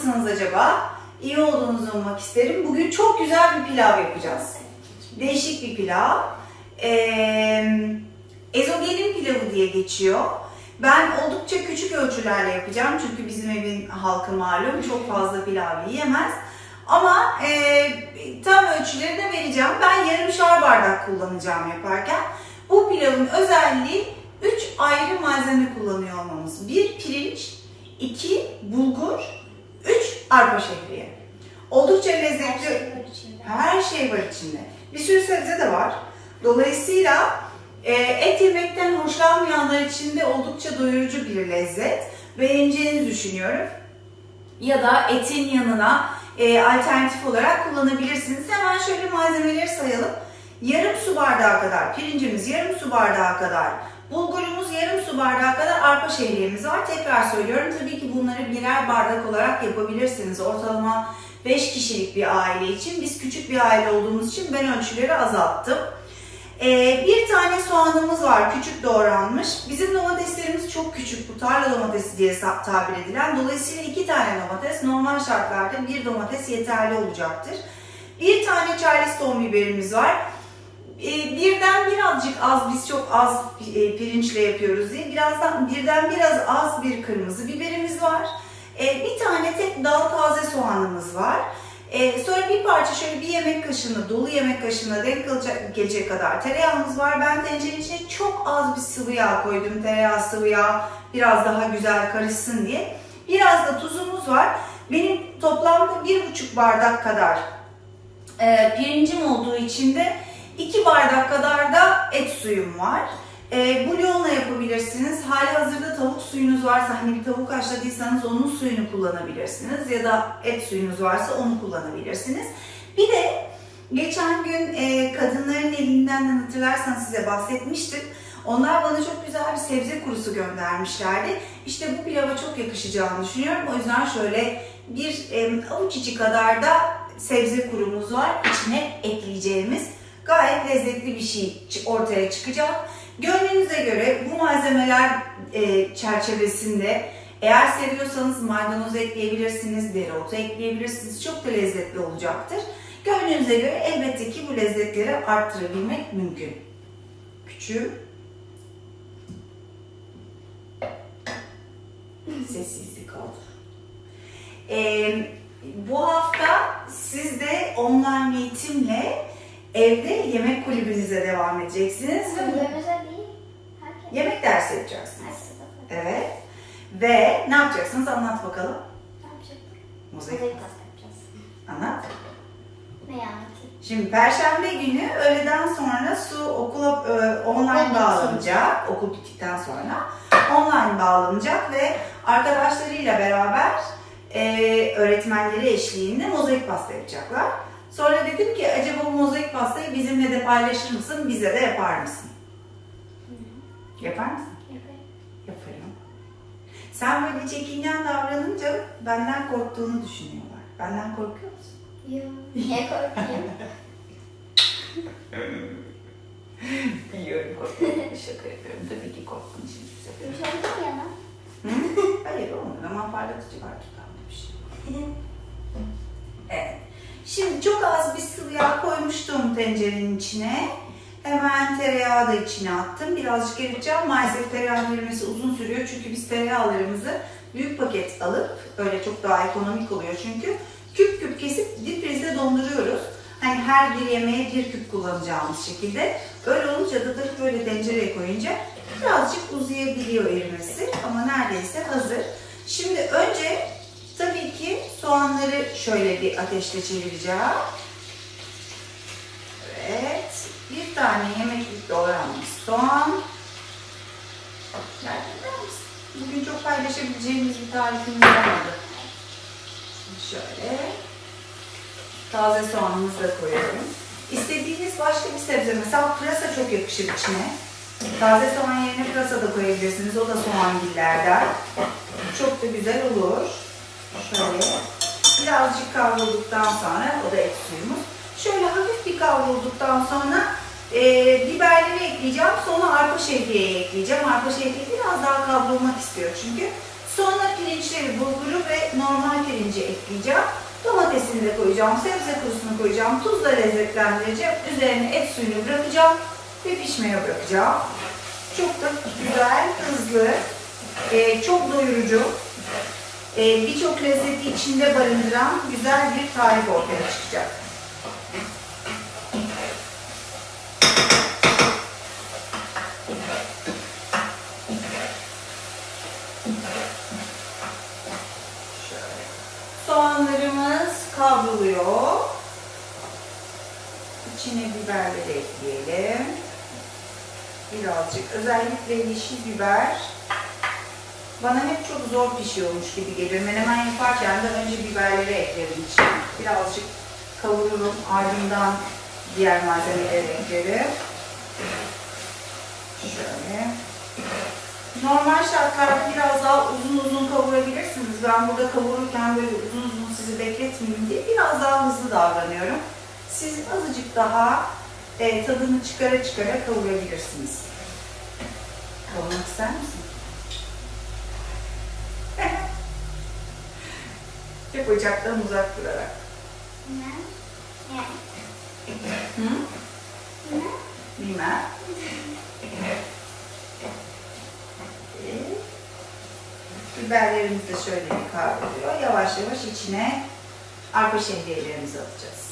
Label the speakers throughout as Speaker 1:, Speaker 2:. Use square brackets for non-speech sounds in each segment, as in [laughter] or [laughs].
Speaker 1: Nasılsınız acaba? İyi olduğunuzu ummak isterim. Bugün çok güzel bir pilav yapacağız. Değişik bir pilav. Ee, ezogelin pilavı diye geçiyor. Ben oldukça küçük ölçülerle yapacağım çünkü bizim evin halkı malum çok fazla pilav yiyemez. Ama e, tam ölçüleri de vereceğim. Ben yarımşar bardak kullanacağım yaparken. Bu pilavın özelliği 3 ayrı malzeme kullanıyor olmamız. Bir pirinç, iki bulgur, üç arpa şehriye. Oldukça
Speaker 2: Her
Speaker 1: lezzetli.
Speaker 2: şey var içinde.
Speaker 1: Her şey var içinde. Bir sürü sebze de var. Dolayısıyla e, et yemekten hoşlanmayanlar için de oldukça doyurucu bir lezzet. Beğeneceğinizi düşünüyorum. Ya da etin yanına e, alternatif olarak kullanabilirsiniz. Hemen şöyle malzemeleri sayalım. Yarım su bardağı kadar pirincimiz, yarım su bardağı kadar bulgurumuz, yarım su bardağı kadar arpa şehriyemiz var. Tekrar söylüyorum tabii ki bunları birer bardak olarak yapabilirsiniz. Ortalama 5 kişilik bir aile için. Biz küçük bir aile olduğumuz için ben ölçüleri azalttım. Ee, bir tane soğanımız var küçük doğranmış. Bizim domateslerimiz çok küçük bu tarla domatesi diye tabir edilen. Dolayısıyla iki tane domates normal şartlarda bir domates yeterli olacaktır. Bir tane charleston biberimiz var. Ee, birden birazcık az, biz çok az e, pirinçle yapıyoruz diye birazdan birden biraz az bir kırmızı biberimiz var. Ee, bir tane tek dal taze soğanımız var. Sonra bir parça şöyle bir yemek kaşığına, dolu yemek kaşığına denk gelecek kadar tereyağımız var. Ben tencerenin içine çok az bir sıvı yağ koydum. Tereyağı, sıvı yağ biraz daha güzel karışsın diye. Biraz da tuzumuz var. Benim toplamda bir buçuk bardak kadar e, pirincim olduğu için de 2 bardak kadar da et suyum var. E, bulyonla yapabilirsiniz. Hali hazırda tavuk suyunuz varsa hani bir tavuk haşladıysanız onun suyunu kullanabilirsiniz. Ya da et suyunuz varsa onu kullanabilirsiniz. Bir de geçen gün e, kadınların elinden hatırlarsanız size bahsetmiştim. Onlar bana çok güzel bir sebze kurusu göndermişlerdi. İşte bu pilava çok yakışacağını düşünüyorum. O yüzden şöyle bir e, avuç içi kadar da sebze kurumuz var. İçine ekleyeceğimiz gayet lezzetli bir şey ortaya çıkacak. Gönlünüze göre bu malzemeler e, çerçevesinde eğer seviyorsanız maydanoz ekleyebilirsiniz, dereotu ekleyebilirsiniz. Çok da lezzetli olacaktır. Gönlünüze göre elbette ki bu lezzetleri arttırabilmek mümkün. Küçüğüm. Sessizlik oldu. Ee, bu hafta siz de online eğitimle evde yemek kulübünüze devam edeceksiniz.
Speaker 2: Kulübümüze değil. Herkes.
Speaker 1: Yemek dersi yapacaksınız.
Speaker 2: Herkes.
Speaker 1: Evet. Ve ne yapacaksınız? Anlat bakalım.
Speaker 2: Ne yapacaktık?
Speaker 1: Mozaik.
Speaker 2: Mozaik pasta yapacağız.
Speaker 1: Anlat.
Speaker 2: Ne anlatayım?
Speaker 1: Şimdi Perşembe günü öğleden sonra su okula e, online bağlanacak. Okul bittikten sonra online bağlanacak ve arkadaşlarıyla beraber e, öğretmenleri eşliğinde mozaik pasta yapacaklar. Sonra dedim ki acaba bu mozaik pastayı bizimle de paylaşır mısın? Bize de yapar mısın? Yapar mısın?
Speaker 2: Yapayım.
Speaker 1: Yaparım. Sen böyle çekingen davranınca benden korktuğunu düşünüyorlar. Benden korkuyor musun?
Speaker 2: Yok. [laughs] Niye korkayım? [laughs]
Speaker 1: Biliyorum korktuğunu. Şaka yapıyorum. Tabii ki korktuğunu şimdi size.
Speaker 2: Yumuşaktım ya lan.
Speaker 1: Hı? Hayır olmadı ama parlatıcı var tutanmış. [laughs] Evet. Şimdi çok az bir sıvı yağ koymuştum tencerenin içine. Hemen tereyağı da içine attım. Birazcık eriteceğim. Maalesef tereyağı erimesi uzun sürüyor. Çünkü biz tereyağlarımızı büyük paket alıp öyle çok daha ekonomik oluyor çünkü. Küp küp kesip dipfrizde donduruyoruz. Hani her bir yemeğe bir küp kullanacağımız şekilde. Öyle olunca da böyle tencereye koyunca birazcık uzayabiliyor erimesi. Ama neredeyse hazır. Şimdi önce soğanları şöyle bir ateşte çevireceğim. Evet. Bir tane yemeklik doğranmış soğan. Bugün çok paylaşabileceğimiz bir tarifim olmadı. Şöyle. Taze soğanımızı da koyuyorum. İstediğiniz başka bir sebze, mesela pırasa çok yakışır içine. Taze soğan yerine pırasa da koyabilirsiniz. O da soğangillerden. Çok da güzel olur. Şöyle. Birazcık kavrulduktan sonra, o da et suyumuz. Şöyle hafif bir kavrulduktan sonra e, biberleri ekleyeceğim. Sonra arpa şehriyeyi ekleyeceğim. Arpa şehriye biraz daha kavrulmak istiyor çünkü. Sonra pirinçleri, bulguru ve normal pirinci ekleyeceğim. Domatesini de koyacağım, sebze kurusunu koyacağım, tuzla lezzetlendireceğim. Üzerine et suyunu bırakacağım ve pişmeye bırakacağım. Çok da güzel, hızlı, e, çok doyurucu, e, birçok lezzeti içinde barındıran güzel bir tarif ortaya çıkacak. Soğanlarımız kavruluyor. İçine biberleri ekleyelim. Birazcık. Özellikle yeşil biber bana hep çok zor pişiyormuş gibi geliyor. Menemen yaparken de önce biberleri eklerim içine. Birazcık kavururum. Ardından diğer malzemeleri eklerim. Şöyle. Normal şartlarda biraz daha uzun uzun kavurabilirsiniz. Ben burada kavururken böyle uzun uzun sizi bekletmeyeyim diye biraz daha hızlı davranıyorum. Siz azıcık daha e, tadını çıkara çıkara kavurabilirsiniz. Kavurmak ister misin? Hep ocaktan uzak durarak.
Speaker 2: Ne? Ne?
Speaker 1: Hı?
Speaker 2: Ne?
Speaker 1: Bilmem. Evet. Biberlerimiz de şöyle bir kavruluyor. Yavaş yavaş içine arpa şehriyelerimizi atacağız.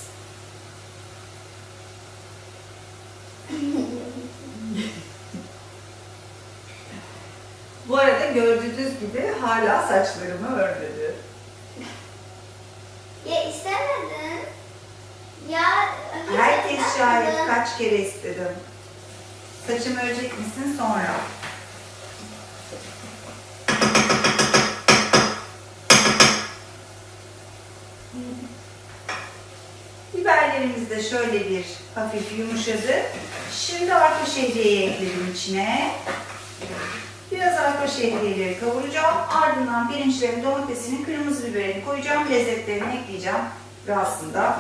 Speaker 1: [laughs] Bu arada gördüğünüz gibi hala saçlarımı örmedi.
Speaker 2: Ya istemedin. Ya hiç
Speaker 1: Herkes şahit kaç kere istedim. Saçımı örecek misin sonra? Biberlerimiz de şöyle bir hafif yumuşadı. Şimdi arpa şehriyeyi ekledim içine. Biraz arpa şehriyeleri kavuracağım. Ardından pirinçlerin, domatesinin, kırmızı biberini koyacağım. Lezzetlerini ekleyeceğim. Ve aslında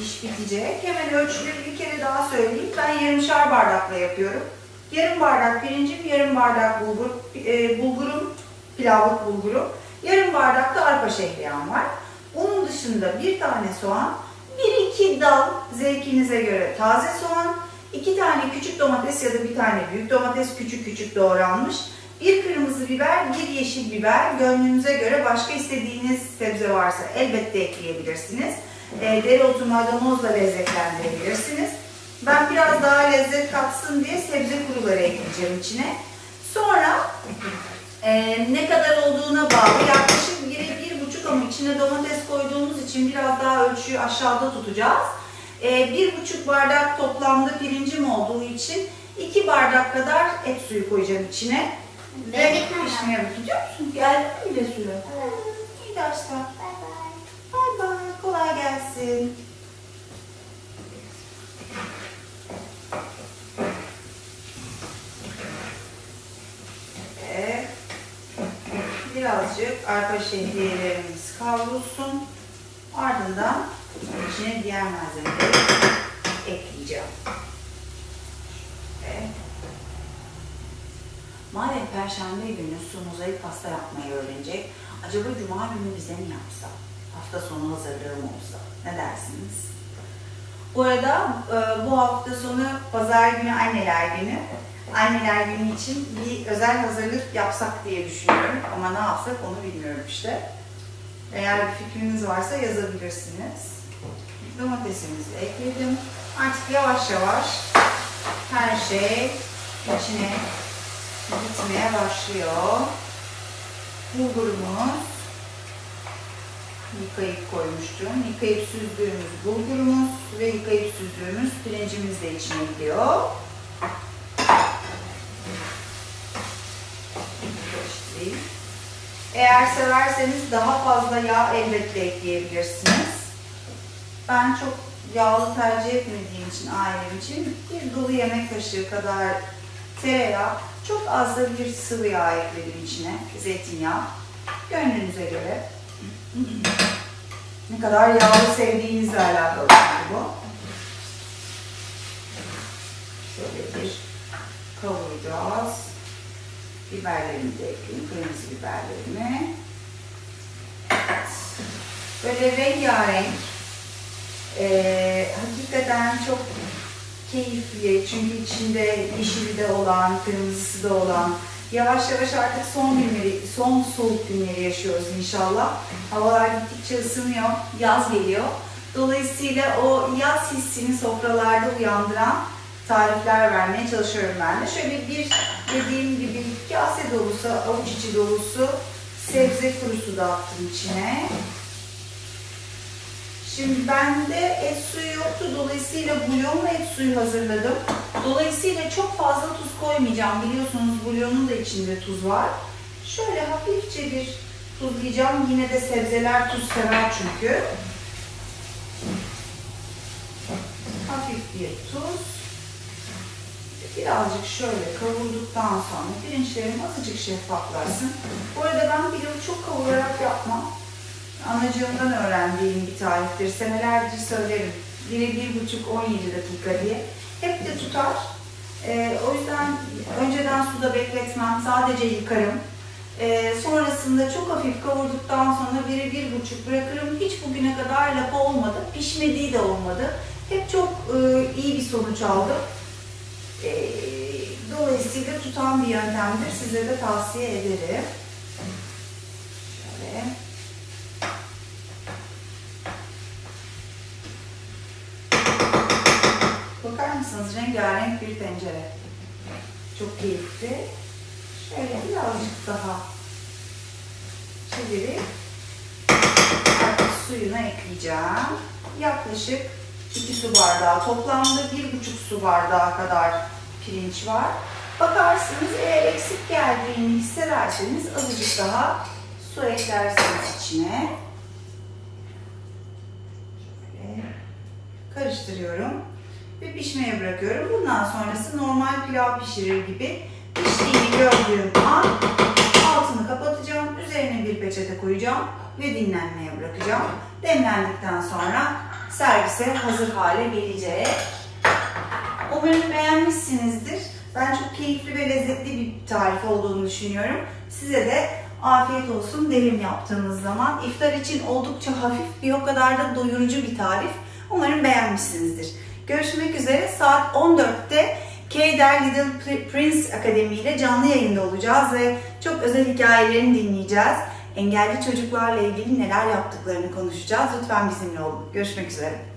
Speaker 1: iş bitecek. Hemen ölçüleri bir kere daha söyleyeyim. Ben yarımşar bardakla yapıyorum. Yarım bardak pirincim, yarım bardak bulgur, e, bulgurum, pilavlık bulgurum. Yarım bardak da arpa şehriyem var. Onun dışında bir tane soğan, bir iki dal zevkinize göre taze soğan, iki tane küçük domates ya da bir tane büyük domates küçük küçük doğranmış, bir kırmızı biber, bir yeşil biber, gönlünüze göre başka istediğiniz sebze varsa elbette ekleyebilirsiniz. E, dereotu maydanozla lezzetlendirebilirsiniz. Ben biraz daha lezzet katsın diye sebze kuruları ekleyeceğim içine. Sonra e, ne kadar olduğuna bağlı yaklaşık bir, bir buçuk ama içine domates koyduğumuz için biraz daha ölçüyü aşağıda tutacağız. E, bir buçuk bardak toplamda pirincim olduğu için iki bardak kadar et suyu koyacağım içine. Ve pişmeye bakacak musun? Geldi mi bile suyu?
Speaker 2: Evet.
Speaker 1: İyi dersler.
Speaker 2: Bay bay.
Speaker 1: Bay bay. Kolay gelsin. Birazcık arpa şehriyelerimiz kavrulsun. Ardından içine diğer malzemeleri ekleyeceğim. Evet. Madem Perşembe günü su mozaik pasta yapmayı öğrenecek, acaba Cuma günü bize mi yapsa? Hafta sonu hazırlığım olsa. Ne dersiniz? Bu arada e, bu hafta sonu pazar günü anneler günü. Anneler günü için bir özel hazırlık yapsak diye düşünüyorum. Ama ne yapsak onu bilmiyorum işte. Eğer bir fikriniz varsa yazabilirsiniz. Domatesimizi ekledim. Artık yavaş yavaş her şey içine gitmeye başlıyor. Bulgurumuz yıkayıp koymuştum. Yıkayıp süzdüğümüz bulgurumuz ve yıkayıp süzdüğümüz pirincimiz de içine gidiyor. Eğer severseniz daha fazla yağ elbette ekleyebilirsiniz. Ben çok yağlı tercih etmediğim için ailem için bir dolu yemek kaşığı kadar tereyağı, çok az da bir sıvı yağ ekledim içine, zeytinyağı. Gönlünüze göre. Ne kadar yağlı sevdiğinizle alakalı bu. Şöyle bir kavuracağız. Biberlerimi de ekleyeyim. Kırmızı biberlerimi. Böyle rengarenk. Ee, hakikaten çok keyifli. Çünkü içinde yeşili de olan, kırmızısı da olan. Yavaş yavaş artık son günleri, son soğuk günleri yaşıyoruz inşallah. Havalar gittikçe ısınıyor, yaz geliyor. Dolayısıyla o yaz hissini sofralarda uyandıran tarifler vermeye çalışıyorum ben de. Şöyle bir dediğim gibi kase dolusu, avuç içi dolusu sebze kurusu da attım içine. Şimdi bende et suyu yoktu. Dolayısıyla bulyonla et suyu hazırladım. Dolayısıyla çok fazla tuz koymayacağım. Biliyorsunuz bulyonun da içinde tuz var. Şöyle hafifçe bir tuzlayacağım. Yine de sebzeler tuz sever çünkü. Hafif bir tuz. Birazcık şöyle kavurduktan sonra pirinçlerim azıcık şeffaflaşsın. Bu arada ben pilavı çok kavurarak yapmam. Anacığımdan öğrendiğim bir tariftir. Senelerdir söylerim. Biri bir buçuk 17 dakika diye. Hep de tutar. Ee, o yüzden önceden suda bekletmem. Sadece yıkarım. Ee, sonrasında çok hafif kavurduktan sonra biri bir buçuk bırakırım. Hiç bugüne kadar lapa olmadı. Pişmediği de olmadı. Hep çok e, iyi bir sonuç aldım. Ee, dolayısıyla tutan bir yöntemdir. Size de tavsiye ederim. Şöyle. Bakar mısınız? Rengarenk bir tencere. Çok keyifli. Şöyle birazcık daha çevirip artık suyuna ekleyeceğim. Yaklaşık 2 su bardağı. Toplamda 1,5 su bardağı kadar pirinç var. Bakarsınız eğer eksik geldiğini hissederseniz azıcık daha su eklersiniz içine. Şöyle karıştırıyorum ve pişmeye bırakıyorum. Bundan sonrası normal pilav pişirir gibi piştiğini gördüğüm an altını kapatacağım. Üzerine bir peçete koyacağım ve dinlenmeye bırakacağım. Demlendikten sonra servise hazır hale gelecek. Umarım beğenmişsinizdir. Ben çok keyifli ve lezzetli bir tarif olduğunu düşünüyorum. Size de afiyet olsun derim yaptığınız zaman. İftar için oldukça hafif bir o kadar da doyurucu bir tarif. Umarım beğenmişsinizdir. Görüşmek üzere saat 14'te Keder Little Prince Akademi ile canlı yayında olacağız ve çok özel hikayelerini dinleyeceğiz. Engelli çocuklarla ilgili neler yaptıklarını konuşacağız. Lütfen bizimle olun. Görüşmek üzere.